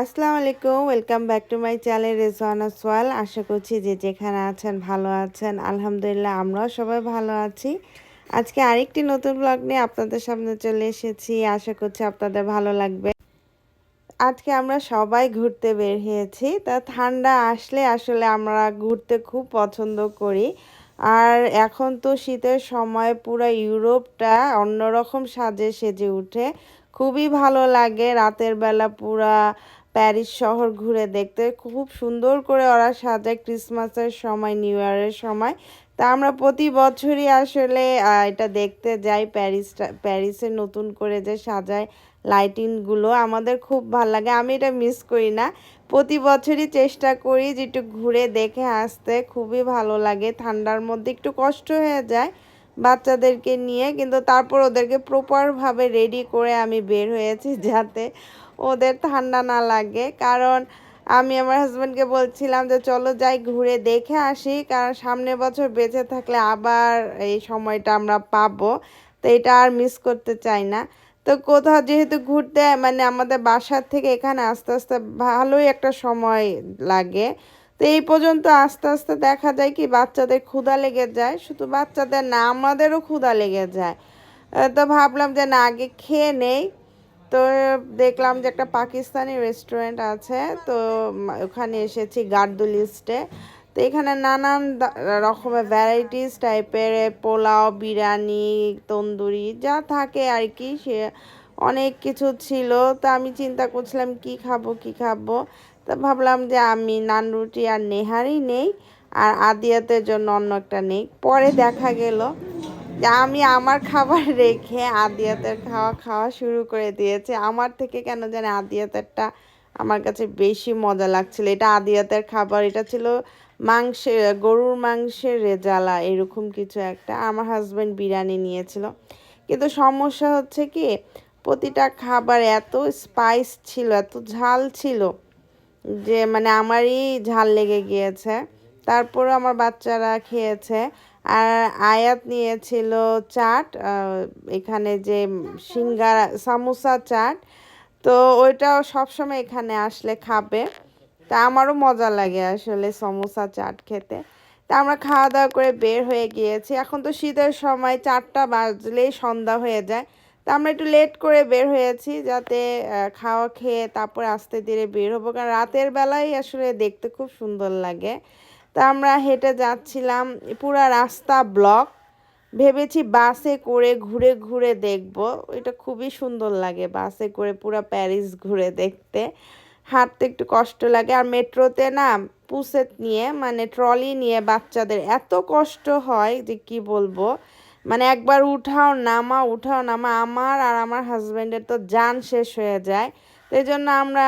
আসসালামু আলাইকুম welcome back to my channel Rezwana সোয়াল আশা করছি যে যেখানে আছেন ভালো আছেন। আলহামদুলিল্লাহ, আমরাও সবাই ভালো আছি। আজকে আরেকটি নতুন ব্লগ নিয়ে আপনাদের সামনে চলে এসেছি। আশা করছি আপনাদের ভালো লাগবে। আজকে আমরা সবাই ঘুরতে বের হয়েছি। তা ঠান্ডা আসলে আসলে আমরা ঘুরতে খুব পছন্দ করি। আর এখন তো শীতের সময় পুরো ইউরোপটা অন্যরকম সাজে সেজে উঠে। খুবই ভালো লাগে। রাতের বেলা পুরা প্যারিস শহর ঘুরে দেখতে। খুব সুন্দর করে ওরা সাজায় ক্রিসমাসের সময়, নিউ ইয়ারের সময়। তা আমরা প্রতি বছরই আসলে এটা দেখতে যাই প্যারিসটা, প্যারিসে নতুন করে যে সাজায় লাইটিংগুলো। আমাদের খুব ভালো লাগে, আমি এটা মিস করি না। প্রতি বছরই চেষ্টা করি যে একটু ঘুরে দেখে আসতে, খুবই ভালো লাগে। ঠান্ডার মধ্যে একটু কষ্ট হয়ে যায় বাচ্চাদেরকে নিয়ে, কিন্তু তারপর ওদেরকে প্রপারভাবে রেডি করে আমি বের হয়েছি যাতে ওদের ঠান্ডা না লাগে। কারণ আমি আমার হাজব্যান্ডকে বলছিলাম যে, চলো যাই ঘুরে দেখে আসি। কারণ সামনের বছর বেঁচে থাকলে আবার এই সময়টা আমরা পাবো। তো এটা আর মিস করতে চাই না। তো কোথাও যেহেতু ঘুরতে মানে আমাদের বাসার থেকে এখানে আস্তে আস্তে ভালোই একটা সময় লাগে। তো এই পর্যন্ত আস্তে আস্তে দেখা যায় কি, বাচ্চাদের ক্ষুধা লেগে যায়। শুধু বাচ্চাদের না, আমাদেরও ক্ষুধা লেগে যায়। তো ভাবলাম যে না, আগে খেয়ে নেই। তো দেখলাম যে একটা পাকিস্তানি রেস্টুরেন্ট আছে, তো ওখানে এসেছি গার্দু লিস্টে তো এখানে নানান রকমের ভ্যারাইটিস টাইপের পোলাও, বিরিয়ানি, তন্দুরি, যা থাকে আর কি, সে অনেক কিছু ছিল। তো আমি চিন্তা করছিলাম, কি খাব কি খাব? তো ভাবলাম যে আমি নান রুটি আর নেহারি নেই, আর আদিয়াতের জন্য অন্য একটা নেই। পরে দেখা গেল আমি আমার খাবার রেখে আদিয়াতের খাওয়া খাওয়া শুরু করে দিয়েছে। আমার থেকে কেন জানে আদিয়াতেরটা আমার কাছে বেশি মজা লাগছিল। এটা আদিয়াতের খাবার, এটা ছিল মাংসের গরুর মাংসের রেজালা, এরকম কিছু একটা। আমার হাজব্যান্ড বিরিয়ানি নিয়েছিল। কিন্তু সমস্যা হচ্ছে কি, প্রতিটা খাবার এত স্পাইস ছিল, এত ঝাল ছিল যে মানে আমারই ঝাল লেগে গিয়েছে। তারপরও আমার বাচ্চারা খেয়েছে। আর আয়াত নিয়েছিল চাট এখানে যে সিঙ্গারা, সামোসা চাট, তো ওইটাও সবসময় এখানে আসলে খাবে। তা আমারও মজা লাগে আসলে সমোসা চাট খেতে। তা আমরা খাওয়া দাওয়া করে বের হয়ে গিয়েছি। এখন তো শীতের সময় চারটা বাজলেই সন্ধ্যা হয়ে যায়। তা আমরা একটু লেট করে বের হয়েছি যাতে খাওয়া খেয়ে তারপরে আস্তে ধীরে বের হব। কারণ রাতের বেলায় আসলে দেখতে খুব সুন্দর লাগে। তা আমরা হেঁটে যাচ্ছিলাম পুরা রাস্তা ব্লক। ভেবেছি বাসে করে ঘুরে ঘুরে দেখব। এটা খুবই সুন্দর লাগে বাসে করে পুরো প্যারিস ঘুরে দেখতে। হাঁটতে একটু কষ্ট লাগে। আর মেট্রোতে না পুসেট নিয়ে মানে ট্রলি নিয়ে বাচ্চাদের এত কষ্ট হয় যে কি বলব? মানে একবার উঠাও নামা উঠাও নামা আমার আর আমার হাজব্যান্ডের তো যান শেষ হয়ে যায়। সেই জন্য আমরা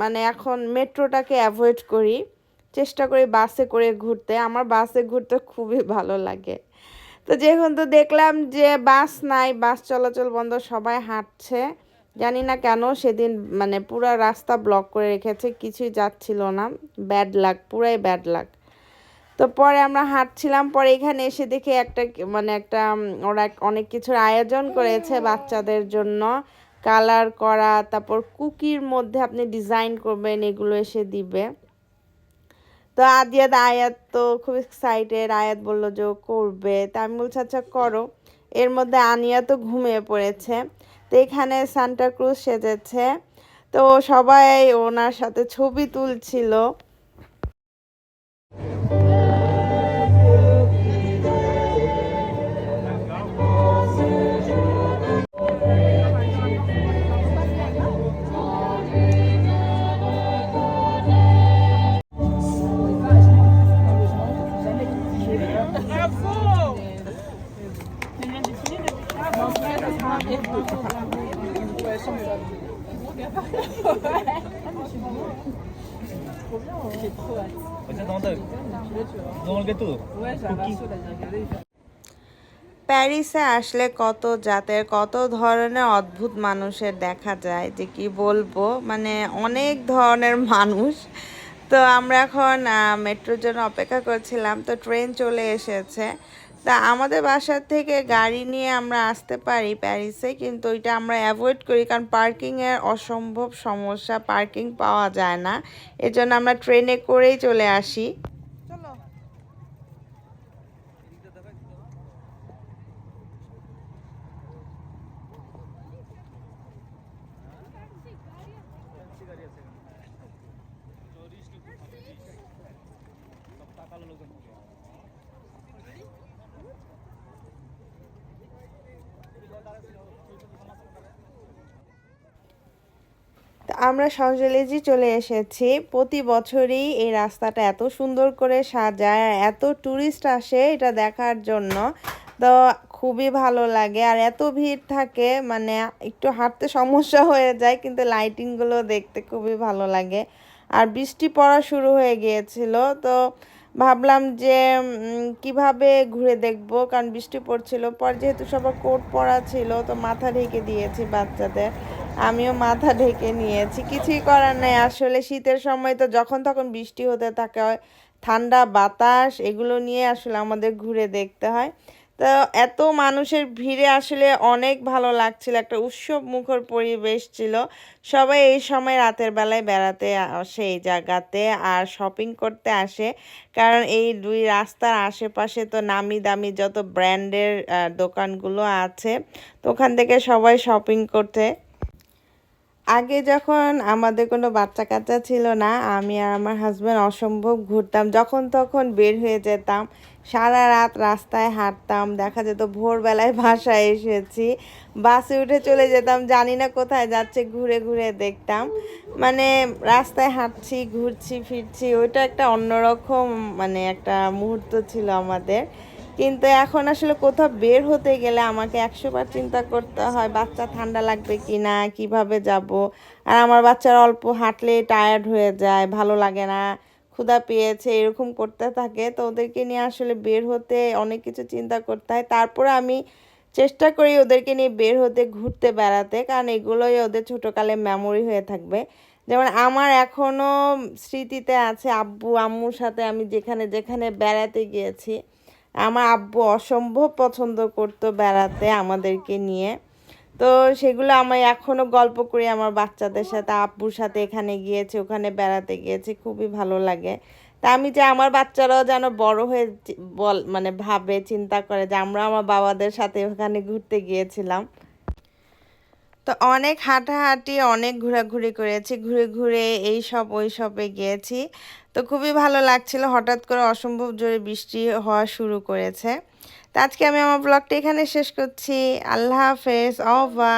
মানে এখন মেট্রোটাকে অ্যাভয়েড করি। চেষ্টা করি বাসে করে ঘুরতে। আমার বাসে ঘুরতে খুবই ভালো লাগে। তো যেখন তো দেখলাম যে বাস নাই, বাস চলাচল বন্ধ, সবাই হাঁটছে। জানি না কেন সেদিন মানে পুরো রাস্তা ব্লক করে রেখেছে, কিছুই যাচ্ছিল না। ব্যাড লাক পুরাই ব্যাড লাক তো পরে আমরা হাঁটছিলাম, পরে এখানে এসে দেখে একটা মানে একটা ওরা অনেক কিছুর আয়োজন করেছে বাচ্চাদের জন্য। কালার করা, তারপর কুকির মধ্যে আপনি ডিজাইন করবেন, এগুলো এসে দিবে। তো আদিয়াত আয়াত তো খুব এক্সাইটেড আয়াত বলল যে করবে। তা আমি বলছি আচ্ছা করো। এর মধ্যে আনিয়া তো ঘুমিয়ে পড়েছে। তো এখানে সান্টাক্রুজ সেজেছে। তো সবাই ওনার সাথে ছবি তুলছিল। প্যারিসে আসলে কত জাতের, কত ধরনের অদ্ভুত মানুষের দেখা যায়, যে কি বলব? মানে অনেক ধরনের মানুষ। তো আমরা এখন মেট্রোর জন্য অপেক্ষা করছিলাম, তো ট্রেন চলে এসেছে। তা আমাদের বাসার থেকে গাড়ি নিয়ে আমরা আসতে পারি প্যারিসে, কিন্তু ওইটা আমরা অ্যাভয়েড করি কারণ পার্কিংয়ের অসম্ভব সমস্যা পার্কিং পাওয়া যায় না। এজন্য আমরা ট্রেনে করেই চলে আসি। আমরা সজলেজি চলে এসেছি। প্রতি বছরই এই রাস্তাটা এত সুন্দর করে সাজায় এত ট্যুরিস্ট আসে এটা দেখার জন্য। তো খুবই ভালো লাগে আর এত ভিড় থাকে মানে একটু হাঁটতে সমস্যা হয়ে যায়, কিন্তু লাইটিংগুলো দেখতে খুবই ভালো লাগে। আর বৃষ্টি পড়া শুরু হয়ে গিয়েছিল, তো ভাবলাম যে কীভাবে ঘুরে দেখব? কারণ বৃষ্টি পড়ছিল, পর যেহেতু সবার কোট পরা ছিল, তো মাথা ঢেকে দিয়েছি বাচ্চাদের। আমিও মাথা ঢেকে নিয়েছি। কিছুই করার নাই। আসলে শীতের সময় তো যখন তখন বৃষ্টি হতে থাকে ঠান্ডা বাতাস, এগুলো নিয়ে আসলে আমাদের ঘুরে দেখতে হয়। তো এত মানুষের ভিড়ে আসলে অনেক ভালো লাগছিল। একটা উৎসব মুখর পরিবেশ ছিল। সবাই এই সময় রাতের বেলায় বেড়াতে আসে এই জায়গাতে আর শপিং করতে আসে। কারণ এই দুই রাস্তার আশেপাশে তো নামি দামি যত ব্র্যান্ডের দোকানগুলো আছে, তো ওখান থেকে সবাই শপিং করতে আগে যখন আমাদের কোনো বাচ্চা কাচ্চা ছিল না, আমি আর আমার হাজব্যান্ড অসম্ভব ঘুরতাম। যখন তখন বের হয়ে যেতাম, সারা রাত রাস্তায় হাঁটতাম, দেখা যেত ভোরবেলায় বাসায় এসেছি, বাসে উঠে চলে যেতাম, জানি না কোথায় যাচ্ছে, ঘুরে ঘুরে দেখতাম। মানে রাস্তায় হাঁটছি, ঘুরছি, ফিরছি, ওইটা একটা অন্যরকম মানে একটা মুহূর্ত ছিল আমাদের। কিন্তু এখন আসলে কোথাও বের হতে গেলে আমাকে একশো বার চিন্তা করতে হয়, বাচ্চা ঠান্ডা লাগবে কি না কীভাবে যাব? আর আমার বাচ্চারা অল্প হাঁটলে টায়ার্ড হয়ে যায়, ভালো লাগে না, ক্ষুধা পেয়েছে, এরকম করতে থাকে। তো ওদেরকে নিয়ে আসলে বের হতে অনেক কিছু চিন্তা করতে হয়। তারপরে আমি চেষ্টা করি ওদেরকে নিয়ে বের হতে, ঘুরতে বেড়াতে, কারণ এগুলোই ওদের ছোটোকালে মেমোরি হয়ে থাকবে। যেমন আমার এখনও স্মৃতিতে আছে আব্বু, আম্মুর সাথে আমি যেখানে যেখানে বেড়াতে গিয়েছি। আমার আব্বু অসম্ভব পছন্দ করতো বেড়াতে আমাদেরকে নিয়ে। তো সেগুলো আমি এখনও গল্প করি আমার বাচ্চাদের সাথে, আব্বুর সাথে এখানে গিয়েছে, ওখানে বেড়াতে গিয়েছে, খুবই ভালো লাগে। তা আমি যে আমার বাচ্চারাও যেন বড় হয়ে বল মানে ভাবে, চিন্তা করে যে আমরা আমার বাবাদের সাথে ওখানে ঘুরতে গিয়েছিলাম। তো অনেক হাঁটাহাঁটি, অনেক ঘোরাঘুরি করেছি, ঘুরে ঘুরে এই সব, ওই সবে গিয়েছি তো খুবই ভালো লাগছিল, হঠাৎ করে অসম্ভব জোরে বৃষ্টি হওয়া শুরু করেছে। তো আজকে আমি আমার ব্লগটা এখানে শেষ করছি। আল্লাহ হাফেজ, অবা।